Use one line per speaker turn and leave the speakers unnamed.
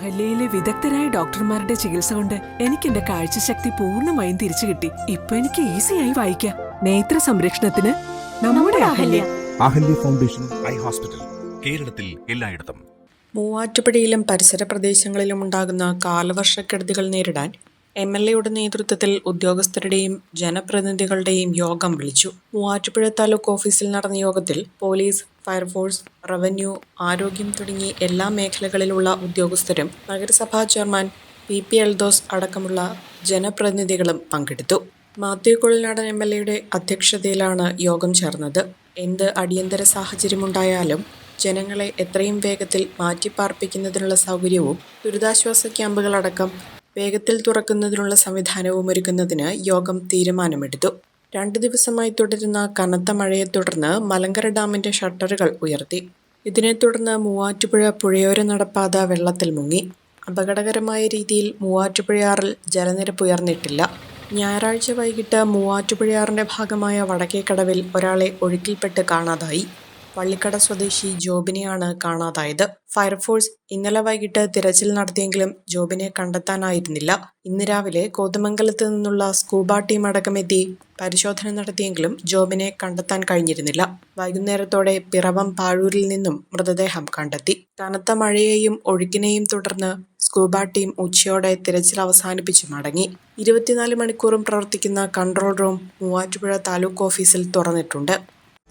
അഹല്യയിലെ വിദഗ്ധരായ ഡോക്ടർമാരുടെ ചികിത്സ കൊണ്ട് എനിക്ക് എന്റെ കാഴ്ചശക്തി പൂർണമായും തിരിച്ചു കിട്ടി. ഇപ്പൊ എനിക്ക് ഈസിയായി വായിക്കാം. നേത്ര സംരക്ഷണത്തിന് നമ്മുടെ Ahalya.
Ahalya. Foundation eye hospital കേരളത്തിൽ എല്ലായിടത്തും.
മൂവാറ്റുപുഴയിലും പരിസര പ്രദേശങ്ങളിലും ഉണ്ടാകുന്ന കാലവർഷക്കെടുതികൾ നേരിടാൻ എം എൽ എയുടെ നേതൃത്വത്തിൽ ഉദ്യോഗസ്ഥരുടെയും ജനപ്രതിനിധികളുടെയും യോഗം വിളിച്ചു. മൂവാറ്റുപുഴ താലൂക്ക് ഓഫീസിൽ നടന്ന യോഗത്തിൽ പോലീസ് ഫയർഫോഴ്സ് റവന്യൂ ആരോഗ്യം തുടങ്ങി എല്ലാ മേഖലകളിലുള്ള ഉദ്യോഗസ്ഥരും നഗരസഭാ ചെയർമാൻ പി പി എൽദോസ് അടക്കമുള്ള ജനപ്രതിനിധികളും പങ്കെടുത്തു. മാത്യു കുഴൽനാടൻ എം എൽ എയുടെ അധ്യക്ഷതയിലാണ് യോഗം ചേർന്നത്. എന്ത് അടിയന്തര സാഹചര്യമുണ്ടായാലും ജനങ്ങളെ എത്രയും വേഗത്തിൽ മാറ്റിപ്പാർപ്പിക്കുന്നതിനുള്ള സൗകര്യവും ദുരിതാശ്വാസ ക്യാമ്പുകളടക്കം വേഗത്തിൽ തുറക്കുന്നതിനുള്ള സംവിധാനവും ഒരുക്കുന്നതിന് യോഗം തീരുമാനമെടുത്തു. രണ്ടു ദിവസമായി തുടരുന്ന കനത്ത മഴയെ തുടർന്ന് മലങ്കര ഡാമിന്റെ ഷട്ടറുകൾ ഉയർത്തി. ഇതിനെ തുടർന്ന് മൂവാറ്റുപുഴ പുഴയോര നടപ്പാത വെള്ളത്തിൽ മുങ്ങി. അപകടകരമായ രീതിയിൽ മൂവാറ്റുപുഴയാറിൽ ജലനിരപ്പ് ഉയർന്നിട്ടില്ല. ഞായറാഴ്ച വൈകിട്ട് മൂവാറ്റുപുഴയാറിന്റെ ഭാഗമായ വടക്കേക്കടവിൽ ഒരാളെ ഒഴുക്കിൽപ്പെട്ട് കാണാതായി. പള്ളിക്കട സ്വദേശി ജോബിനെയാണ് കാണാതായത്. ഫയർഫോഴ്സ് ഇന്നലെ വൈകിട്ട് തിരച്ചിൽ നടത്തിയെങ്കിലും ജോബിനെ കണ്ടെത്താനായിരുന്നില്ല. ഇന്ന് രാവിലെ കോതമംഗലത്ത് നിന്നുള്ള സ്കൂബ ടീം അടക്കമെത്തി പരിശോധന നടത്തിയെങ്കിലും ജോബിനെ കണ്ടെത്താൻ കഴിഞ്ഞിരുന്നില്ല. വൈകുന്നേരത്തോടെ പിറവം പാഴൂരിൽ നിന്നും മൃതദേഹം കണ്ടെത്തി. കനത്ത മഴയെയും ഒഴുക്കിനെയും തുടർന്ന് സ്കൂബ ടീം ഉച്ചയോടെ തിരച്ചിൽ അവസാനിപ്പിച്ചു മടങ്ങി. ഇരുപത്തിനാല് മണിക്കൂറും പ്രവർത്തിക്കുന്ന കൺട്രോൾ റൂം മൂവാറ്റുപുഴ താലൂക്ക് ഓഫീസിൽ തുറന്നിട്ടുണ്ട്.